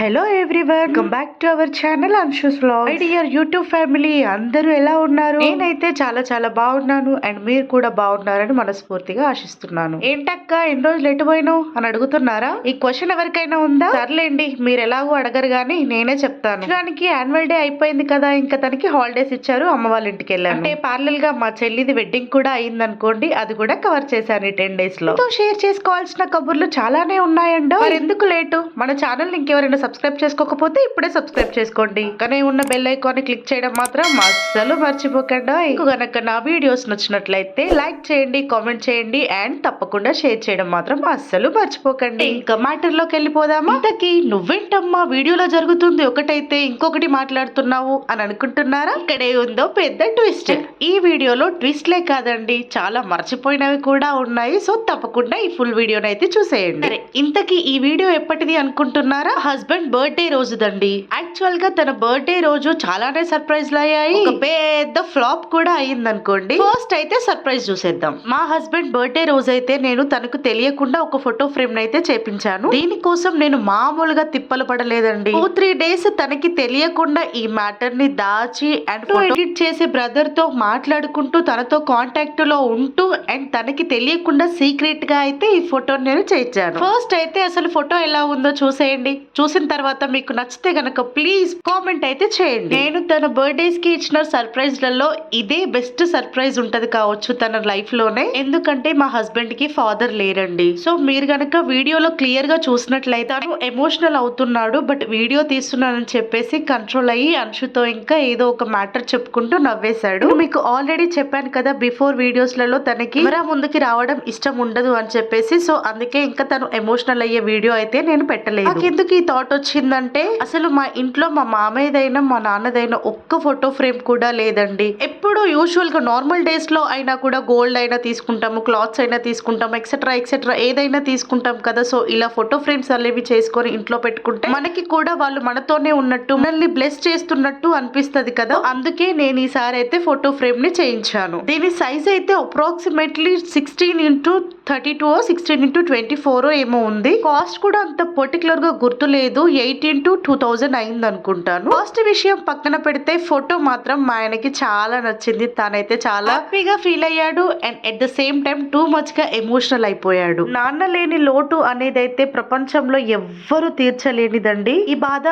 Hello everyone come back to our channel Anshu's vlog my dear YouTube family అందరూ ఎలా ఉన్నారు? నేనైతే చాలా చాలా బాగున్నాను అండ్ మీరు కూడా బాగున్నారని మనస్ఫూర్తిగా ఆశిస్తున్నాను. ఏంటక్క ఎన్ని రోజులు ఎటు పోయినావు అని అడుగుతున్నారా? ఈ క్వశ్చన్ ఎవరికైనా ఉందా? సర్లేండి మీరు ఎలాగో అడగరు గానీ నేనే చెప్తాను. దానికి యాన్యువల్ డే అయిపోయింది కదా ఇంకా తనకి హాలిడేస్ ఇచ్చారు అమ్మ వాళ్ళ ఇంటికి వెళ్ళాను. అంటే పార్లల్గా మా చెల్లిది వెడ్డింగ్ కూడా అయింది అనుకోండి అది కూడా కవర్ చేశాను ఈ టెన్ డేస్లో. షేర్ చేసుకోవాల్సిన కబుర్లు చాలానే ఉన్నాయండో? ఎందుకు లేటు? మన ఛానల్ ఇంకెవరైనా సబ్స్క్రైబ్ చేసుకోకపోతే ఇప్పుడే సబ్స్క్రైబ్ చేసుకోండి. కానీ ఉన్న బెల్ ఐకాన్ క్లిక్ చేయడం మాత్రం అస్సలు మర్చిపోకండి. ఇంకో గనక నా వీడియోస్ నచ్చినట్లయితే లైక్ చేయండి కామెంట్ చేయండి అండ్ తప్పకుండా షేర్ చేయడం మాత్రం అస్సలు మర్చిపోకండి. ఇంకా మ్యాటర్లోకి వెళ్ళిపోదామా? ఇంతకీ నువ్వేంటమ్మా వీడియోలో జరుగుతుంది ఒకటైతే ఇంకొకటి మాట్లాడుతున్నావు అని అనుకుంటున్నారా? ఇక్కడే ఉందో పెద్ద ట్విస్ట్ ఈ వీడియోలో ట్విస్ట్లే కాదండి చాలా మర్చిపోయినవి కూడా ఉన్నాయి. సో తప్పకుండా ఈ ఫుల్ వీడియోనైతే చూసేయండి. ఇంతకి ఇంతకీ ఈ వీడియో ఎప్పటిది అనుకుంటున్నారా? హస్బెండ్ బర్త్డే రోజుదండి. యాక్చువల్గా తన బర్త్డే రోజు చాలానే సర్ప్రైజ్ అయ్యాయి. ఒక పెద్ద ఫ్లాప్ కూడా అయ్యింది అనుకోండి ఫస్ట్ అయితే సర్ప్రైజ్ చూసేద్దాం. మా హస్బెండ్ బర్త్డే రోజు అయితే నేను తనకు తెలియకుండా ఒక ఫోటో ఫ్రేమ్ అయితే చేపించాను. దీనికోసం నేను మామూలుగా తిప్పలు పడలేదండి. టూ త్రీ డేస్ తనకి తెలియకుండా ఈ మ్యాటర్ని దాచి అండ్ ఎడిట్ చేసే బ్రదర్తో మాట్లాడుకుంటూ తనతో కాంటాక్ట్లో ఉంటూ అండ్ తనకి తెలియకుండా సీక్రెట్గా అయితే ఈ ఫోటో నేను చేయించాను. ఫస్ట్ అయితే అసలు ఫోటో ఎలా ఉందో చూసేయండి. చూసిన తర్వాత మీకు నచ్చితే గనక ప్లీజ్ కామెంట్ అయితే చేయండి. నేను తన బర్త్డేస్కి ఇచ్చిన సర్ప్రైజ్లలో ఇదే బెస్ట్ సర్ప్రైజ్ ఉంటది కావచ్చు తన లైఫ్లోనే. ఎందుకంటే మా హస్బెండ్కి ఫాదర్ లేరండి. సో మీరు గనక వీడియోలో క్లియర్గా చూసినట్లయితే ఎమోషనల్ అవుతున్నాడు. బట్ వీడియో తీస్తున్నానని చెప్పేసి కంట్రోల్ అయ్యి అంశుతో ఇంకా ఏదో ఒక మ్యాటర్ చెప్పుకుంటూ నవ్వేశాడు. మీకు ఆల్రెడీ చెప్పాను కదా బిఫోర్ వీడియోస్లలో తనకి కెమెరా ముందుకి రావడం ఇష్టం ఉండదు అని చెప్పేసి. సో అందుకే ఇంకా తను ఎమోషనల్ అయ్యే వీడియో అయితే నేను పెట్టలేదు. ఎందుకు ఈ థాట్ వచ్చిందంటే అసలు మా ఇంట్లో మా మామయ్యదైనా మా నాన్నదైనా ఒక్క ఫోటో ఫ్రేమ్ కూడా లేదండి. ఎప్పుడు యూజువల్గా నార్మల్ డేస్లో అయినా కూడా గోల్డ్ అయినా తీసుకుంటాము క్లాత్స్ అయినా తీసుకుంటాము ఎక్సెట్రా ఎక్సెట్రా ఏదైనా తీసుకుంటాం కదా. సో ఇలా ఫోటో ఫ్రేమ్స్ అనేవి చేసుకొని ఇంట్లో పెట్టుకుంటే మనకి కూడా వాళ్ళు మనతోనే ఉన్నట్టు మనల్ని బ్లెస్ చేస్తున్నట్టు అనిపిస్తుంది కదా. అందుకే నేను ఈసారి అయితే ఫోటో ఫ్రేమ్ని చేయించాను. దీని సైజ్ అయితే approximately sixteen into thirty two sixteen into twenty four ఏమో ఉంది. కాస్ట్ కూడా అంత పర్టికులర్గా గుర్తులేదు. లేదు ఎయిటీన్ టు టూ థౌజండ్ అయింది అనుకుంటాను. ఫస్ట్ విషయం పక్కన పెడితే ఫోటో మాత్రం మా ఆయనకి చాలా నచ్చింది. తనైతే చాలా హ్యాపీగా ఫీల్ అయ్యాడు and at the same time too మచ్గా emotional అయిపోయాడు. నాన్న లేని లోటు అనేది అయితే ప్రపంచంలో ఎవ్వరు తీర్చలేనిదండి. ఈ బాధ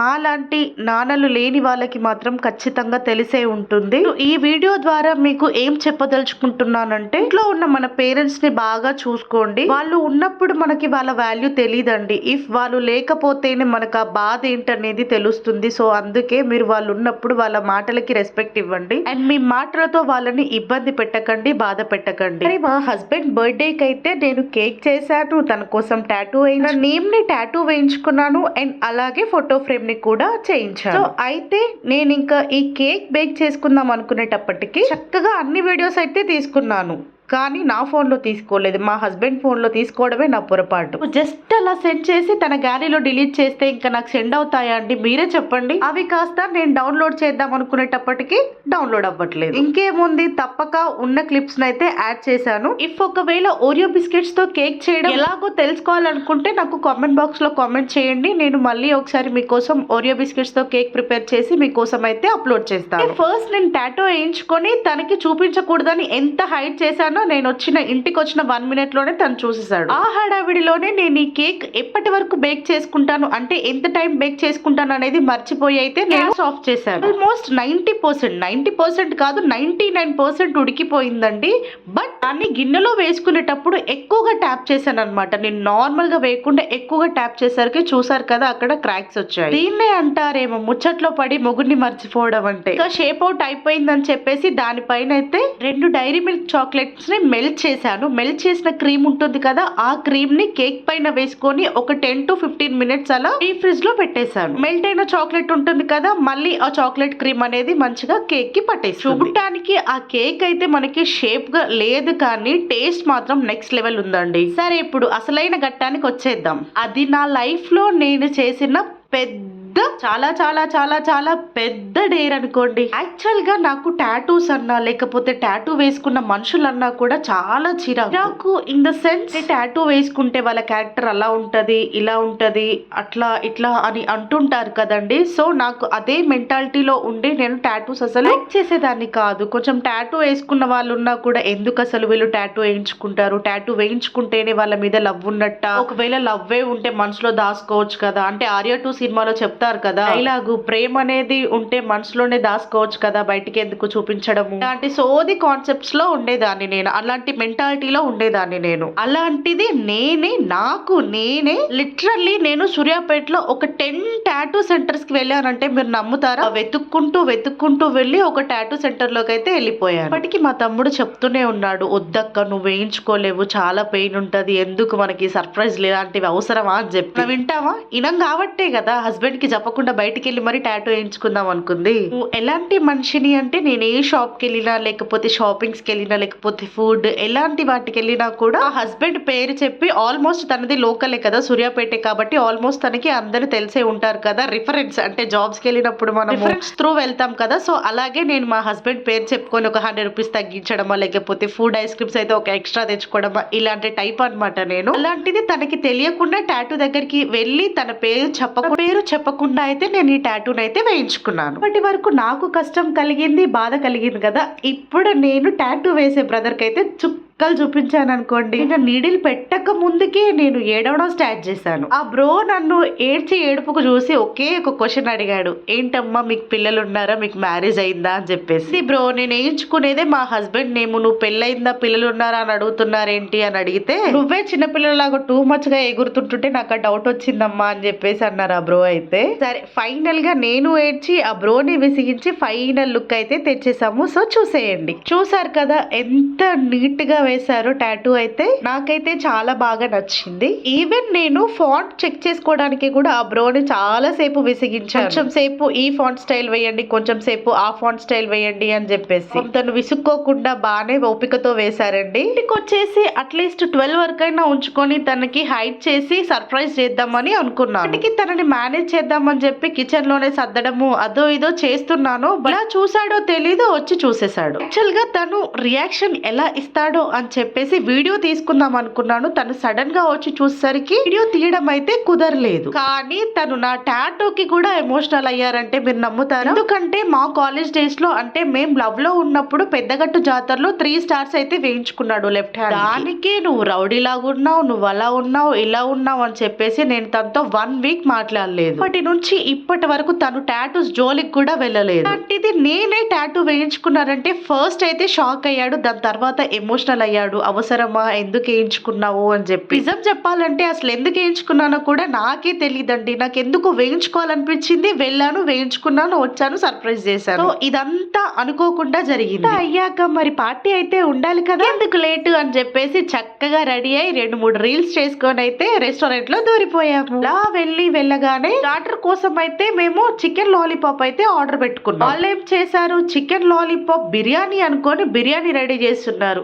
మా లాంటి నాన్నలు లేని వాళ్ళకి మాత్రం ఖచ్చితంగా తెలిసే ఉంటుంది. ఈ వీడియో ద్వారా మీకు ఏం చెప్పదలుచుకుంటున్నానంటే ఇంట్లో ఉన్న మన పేరెంట్స్ని బాగా చూసుకోండి. వాళ్ళు ఉన్నప్పుడు మనకి వాళ్ళ వాల్యూ తెలియదండి ఇఫ్ వాళ్ళు లేకపోతే లేకపోతేనే మనకు ఆ బాధ ఏంటనేది తెలుస్తుంది. సో అందుకే మీరు వాళ్ళు ఉన్నప్పుడు వాళ్ళ మాటలకి రెస్పెక్ట్ ఇవ్వండి. అండ్ మీ మాటలతో వాళ్ళని ఇబ్బంది పెట్టకండి బాధ పెట్టకండి. మరి మా హస్బెండ్ బర్త్డేకి అయితే నేను కేక్ చేశాను. తన కోసం టాటూ అయిన నేమ్ని టాటూ వేయించుకున్నాను. అండ్ అలాగే ఫోటో ఫ్రేమ్ని కూడా చేయించాను. సో అయితే నేను ఇంకా ఈ కేక్ బేక్ చేసుకుందాం అనుకునేటప్పటికి చక్కగా అన్ని వీడియోస్ అయితే తీసుకున్నాను. కానీ నా ఫోన్లో తీసుకోలేదు. మా హస్బెండ్ ఫోన్లో తీసుకోవడమే నా పొరపాటు. జస్ట్ అలా సెండ్ చేసి తన గ్యాలరీలో డిలీట్ చేస్తే ఇంకా నాకు సెండ్ అవుతాయా అండి? మీరే చెప్పండి. అవి కాస్త నేను డౌన్లోడ్ చేద్దాం అనుకునేటప్పటికి డౌన్లోడ్ అవ్వట్లేదు. ఇంకేముంది? తప్పక ఉన్న క్లిప్స్ అయితే యాడ్ చేశాను. ఇఫ్ ఒకవేళ ఓరియో బిస్కెట్స్తో కేక్ చేయడం ఎలాగో తెలుసుకోవాలనుకుంటే నాకు కామెంట్ బాక్స్లో కామెంట్ చేయండి. నేను మళ్ళీ ఒకసారి మీకోసం ఓరియో బిస్కెట్స్తో కేక్ ప్రిపేర్ చేసి మీకోసం అయితే అప్లోడ్ చేస్తాను. ఫస్ట్ నేను టాటో వేయించుకొని తనకి చూపించకూడదని ఎంత హైడ్ చేశాను నేను వచ్చిన ఇంటికి వచ్చిన వన్ మినిట్లోనే తను చూసేసాడు ఆ హడావిడిలోనే నేను ఈ కేక్ ఎప్పటి వరకు బేక్ చేసుకుంటాను అంటే ఎంత టైం బేక్ చేసుకుంటాను అనేది మర్చిపోయి అయితే నేను ఆఫ్ చేశాను. Almost ninety percent ninety percent కాదు నైన్టీ నైన్ పర్సెంట్ ఉడికిపోయిందండి. బట్ దాన్ని గిన్నెలో వేసుకునేటప్పుడు ఎక్కువగా ట్యాప్ చేశాను అనమాట నేను నార్మల్గా వేయకుండా ఎక్కువగా ట్యాప్ చేసరికి చూసారు కదా అక్కడ క్రాక్స్ వచ్చాయి. దీన్నే అంటారేమో ముచ్చట్లో పడి మొగుడిని మర్చిపోవడం అంటే. ఇంకా షేప్ అవుట్ అయిపోయిందని చెప్పేసి దానిపైన అయితే రెండు డైరీ మిల్క్ చాక్లెట్స్ ని మెల్ట్ చేశాను. మెల్ట్ చేసిన క్రీమ్ ఉంటుంది కదా ఆ క్రీమ్ని కేక్ పైన వేసుకొని ఒక టెన్ టు ఫిఫ్టీన్ మినిట్స్ అలా ఈ ఫ్రిడ్జ్లో పెట్టేశాను. మెల్ట్ అయిన చాక్లెట్ ఉంటుంది కదా మళ్ళీ ఆ చాక్లెట్ క్రీమ్ అనేది మంచిగా కేక్కి పట్టేసి చూడటానికి ఆ కేక్ అయితే మనకి షేప్గా లేదు కానీ టేస్ట్ మాత్రం నెక్స్ట్ లెవెల్ ఉందండి. సరే ఇప్పుడు అసలైన ఘట్టానికి వచ్చేద్దాం. అది నా లైఫ్లో నేను చేసిన పెద్ద పెద్ద చాలా చాలా చాలా చాలా పెద్ద డేర్ అనుకోండి. యాక్చువల్గా నాకు టాటూస్ అన్నా లేకపోతే టాటూ వేసుకున్న మనుషులన్నా కూడా చాలా చిరాకు. నాకు ఇన్ ద సెన్స్ టాటూ వేసుకుంటే వాళ్ళ క్యారెక్టర్ అలా ఉంటది ఇలా ఉంటది అట్లా ఇట్లా అని అంటుంటారు కదండి. సో నాకు అదే మెంటాలిటీలో ఉండి నేను టాటూస్ అసలు లైక్ చేసేదాన్ని కాదు. కొంచెం టాటూ వేసుకున్న వాళ్ళు ఉన్నా కూడా ఎందుకు అసలు వీళ్ళు టాటూ వేయించుకుంటారు? టాటూ వేయించుకుంటేనే వాళ్ళ మీద లవ్ ఉన్నట్ట? ఒకవేళ లవ్వే ఉంటే మనసులో దాచుకోవచ్చు కదా. అంటే ఆర్య టూ సినిమాలో చెప్తారు కదా. ఇలాగు ప్రేమ అనేది ఉంటే మనసులోనే దాచుకోవచ్చు కదా బయటికి ఎందుకు చూపించడము? ఇలాంటి సోది కాన్సెప్ట్స్లో ఉండేదాన్ని నేను. అలాంటి మెంటాలిటీలో ఉండేదాన్ని నేను. అలాంటిది నేనే నాకు నేనే లిటరల్లీ నేను సూర్యాపేటలో ఒక టెన్ టాటూ సెంటర్స్కి వెళ్ళానంటే మీరు నమ్ముతారా? వెతుక్కుంటూ వెతుక్కుంటూ వెళ్ళి ఒక టాటూ సెంటర్లోకి అయితే వెళ్ళిపోయాను. అప్పటికి మా తమ్ముడు చెప్తూనే ఉన్నాడు వద్దక్క నువ్వు వేయించుకోలేవు చాలా పెయిన్ ఉంటది ఎందుకు మనకి సర్ప్రైజ్ ఇలాంటివి అవసరమా? అని చెప్పి. "నువ్వు వింటావా? ఇనం కాబట్టే కదా హస్బెండ్కి చెప్పకుండా బయటికి వెళ్ళి మరి టాటూ వేయించుకుందాం అనుకుంది. ఎలాంటి మనిషిని అంటే నేను ఏ షాప్కి వెళ్ళినా లేకపోతే షాపింగ్స్కి వెళ్ళినా లేకపోతే ఫుడ్ ఎలాంటి వాటికి వెళ్ళినా కూడా హస్బెండ్ పేరు చెప్పి ఆల్మోస్ట్ తనది లోకలే కదా సూర్యాపేట కాబట్టి ఆల్మోస్ట్ తనకి అందరూ తెలిసే ఉంటారు కదా రిఫరెన్స్ అంటే జాబ్స్కి వెళ్ళినప్పుడు మనం రిఫరెన్స్ త్రూ వెళ్తాం కదా సో అలాగే నేను మా హస్బెండ్ పేరు చెప్పుకొని ఒక హండ్రెడ్ రూపీస్ తగ్గించడమా లేకపోతే ఫుడ్ ఐస్ క్రీమ్స్ అయితే ఒక ఎక్స్ట్రా తెచ్చుకోవడమా ఇలాంటి టైప్ అన్నమాట నేను. అలాంటిది తనకి తెలియకుండా టాటూ దగ్గరికి వెళ్ళి తన పేరు చెప్పక పేరు చెప్పకుండా అయితే నేను ఈ ట్యాటూని అయితే వేయించుకున్నాను. ఇప్పటి వరకు నాకు కష్టం కలిగింది బాధ కలిగింది కదా. ఇప్పుడు నేను ట్యాటూ వేసే బ్రదర్కి అయితే చుక్ చుక్కలు చూపించాను అనుకోండి ఇంకా నీడిల్ పెట్టక ముందుకే నేను ఏడవడం స్టార్ట్ చేశాను. ఆ బ్రో నన్ను ఏడ్చి ఏడుపుకు చూసి ఒకే ఒక క్వశ్చన్ అడిగాడు. ఏంటమ్మా మీకు పిల్లలు ఉన్నారా మీకు మ్యారేజ్ అయిందా? అని చెప్పేసి. బ్రో నేను వేయించుకునేదే మా హస్బెండ్. నేము నువ్వు పెళ్ళయిందా? పిల్లలు ఉన్నారా అని అడుగుతున్నారేంటి అని అడిగితే నువ్వే చిన్న పిల్లలాగా టూ మచ్గా ఎగురుతుంటుంటే నాకు ఆ డౌట్ వచ్చిందమ్మా అని చెప్పేసి అన్నారు ఆ బ్రో అయితే. సరే ఫైనల్గా నేను ఏడ్చి ఆ బ్రోని విసిగించి ఫైనల్ లుక్ అయితే తెచ్చేసాము. సో చూసేయండి. చూసారు కదా ఎంత నీట్గా వేశారు టాటూ అయితే. నాకైతే చాలా బాగా నచ్చింది. ఈవెన్ నేను ఫాంట్ చెక్ చేసుకోవడానికి కూడా ఆ బ్రోని చాలా సేపు విసిగించాను. కొంచెం సేపు ఈ ఫాంట్ స్టైల్ వేయండి కొంచెం సేపు ఆ ఫాంట్ స్టైల్ వేయండి అని చెప్పేసి. తను విసుక్కోకుండా బాగానే ఓపికతో వేశారండి. ఇంటికి వచ్చేసి అట్లీస్ట్ ట్వెల్వ్ వరకు అయినా ఉంచుకొని తనకి హైట్ చేసి సర్ప్రైజ్ చేద్దామని అనుకున్నాను. తనని మేనేజ్ చేద్దామని చెప్పి కిచెన్లోనే సర్దడము అదో ఇదో చేస్తున్నాను. ఎలా చూసాడో తెలీదు వచ్చి చూసేశాడు. యాక్చువల్గా తను రియాక్షన్ ఎలా ఇస్తాడో అని చెప్పేసి వీడియో తీసుకుందాం అనుకున్నాను. తను సడన్గా వచ్చి చూసేసరికి వీడియో తీయడం అయితే కుదరలేదు. కానీ తను నా టాటోకి కూడా ఎమోషనల్ అయ్యారంటే మీరు నమ్ముతారు? ఎందుకంటే మా కాలేజ్ డేస్లో అంటే మేం లవ్లో ఉన్నప్పుడు పెద్దగట్టు జాతరలో త్రీ స్టార్స్ అయితే వేయించుకున్నాడు లెఫ్ట్ హ్యాండ్ దానికి నువ్వు రౌడీ లాగా ఉన్నావు నువ్వు అలా ఉన్నావు ఇలా ఉన్నావు అని చెప్పేసి నేను తనతో వన్ వీక్ మాట్లాడలేదు. ఇప్పటి నుంచి ఇప్పటి వరకు తను టాటూస్ జోలికి కూడా వెళ్ళలేదు. అంటే నేనే టాటూ వేయించుకున్నానంటే ఫస్ట్ అయితే షాక్ అయ్యాడు. దాని తర్వాత ఎమోషనల్ అయ్యాడు. అవసరమా? ఎందుకు వేయించుకున్నావు అని చెప్పి. నిజం చెప్పాలంటే అసలు ఎందుకు వేయించుకున్నానో కూడా నాకే తెలియదండి నాకు ఎందుకు వేయించుకోవాలనిపించింది? వెళ్ళాను వేయించుకున్నాను వచ్చాను సర్ప్రైజ్ చేశాను. ఇదంతా అనుకోకుండా జరిగింది. అయ్యాక మరి పార్టీ అయితే ఉండాలి కదా? ఎందుకు లేటు? అని చెప్పేసి చక్కగా రెడీ అయి రెండు మూడు రీల్స్ చేసుకొని అయితే రెస్టారెంట్లో దూరిపోయాము. అలా వెళ్ళి వెళ్ళగానే స్టార్టర్ కోసం అయితే మేము చికెన్ లాలీపాప్ అయితే ఆర్డర్ పెట్టుకున్నాం. వాళ్ళు ఏం చేశారు? చికెన్ లాలీపాప్ బిర్యానీ అనుకొని బిర్యానీ రెడీ చేస్తున్నారు.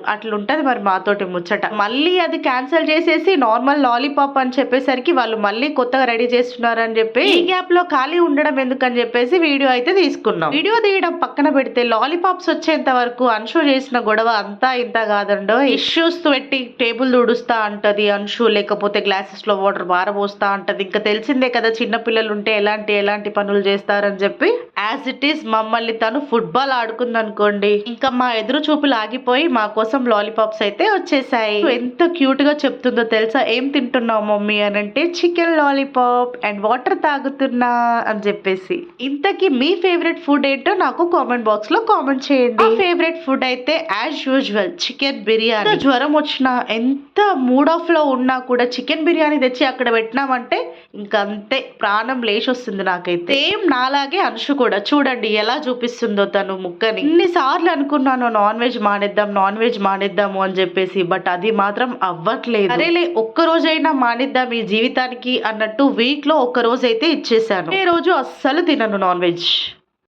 అట్లుంటది మరి మాతోటి ముచ్చట. మళ్ళీ అది క్యాన్సిల్ చేసేసి నార్మల్ లాలీపాప్ అని చెప్పేసరికి వాళ్ళు మళ్ళీ కొత్తగా రెడీ చేస్తున్నారని చెప్పి ఈ గ్యాప్లో ఖాళీ ఉండడం ఎందుకని చెప్పేసి వీడియో అయితే తీసుకున్నాం. వీడియో తీయడం పక్కన పెడితే లాలీపాప్స్ వచ్చేంత వరకు అన్షు చేసిన గొడవ అంతా ఇంత కాదండో. ఇష్యూస్ పెట్టి టేబుల్ తుడుస్తా అంటది అన్షు లేకపోతే గ్లాసెస్లో వాటర్ బారబోస్తా అంటది. ఇంకా తెలిసిందే కదా చిన్న పిల్లలు ఉంటే ఎలాంటి ఎలాంటి పనులు చేస్తారని చెప్పి. యాజ్ ఇట్ ఈస్ మమ్మల్ని తను ఫుట్బాల్ ఆడుకుందనుకోండి. ఇంకా మా ఎదురు చూపులు ఆగిపోయి మా కోసం లాలీపాప్స్ అయితే వచ్చేసాయి. ఎంత క్యూట్గా చెప్తుందో తెలుసా? ఏం తింటున్నావు మమ్మీ? అని అంటే చికెన్ లాలీపాప్ అండ్ వాటర్ తాగుతున్నా అని చెప్పేసి. ఇంతకీ మీ ఫేవరెట్ ఫుడ్ ఏంటో నాకు కామెంట్ బాక్స్లో కామెంట్ చేయండి. ఫేవరెట్ ఫుడ్ అయితే యాజ్ యూజువల్ చికెన్ బిర్యానీ జ్వరం వచ్చినా ఎంత మూడ్ ఆఫ్లో ఉన్నా కూడా చికెన్ బిర్యానీ తెచ్చి అక్కడ పెట్టినామంటే ఇంకంతే. ప్రాణం లేచి వస్తుంది నాకైతే. సేమ్ నాలాగే అనుషు కూడా. చూడండి ఎలా చూపిస్తుందో తను ముక్కని. ఇన్నిసార్లు అనుకున్నాను నాన్ వెజ్ మానేద్దాం నాన్ వెజ్ చేద్దాము అని చెప్పేసి బట్ అది మాత్రం అవ్వట్లేదు. అరేలే ఒక్క రోజైనా మానిద్దాం ఈ జీవితానికి అన్నట్టు వీక్లో ఒక్క రోజు అయితే ఇచ్చేసాను ఏ రోజు అస్సలు తినను నాన్ వెజ్.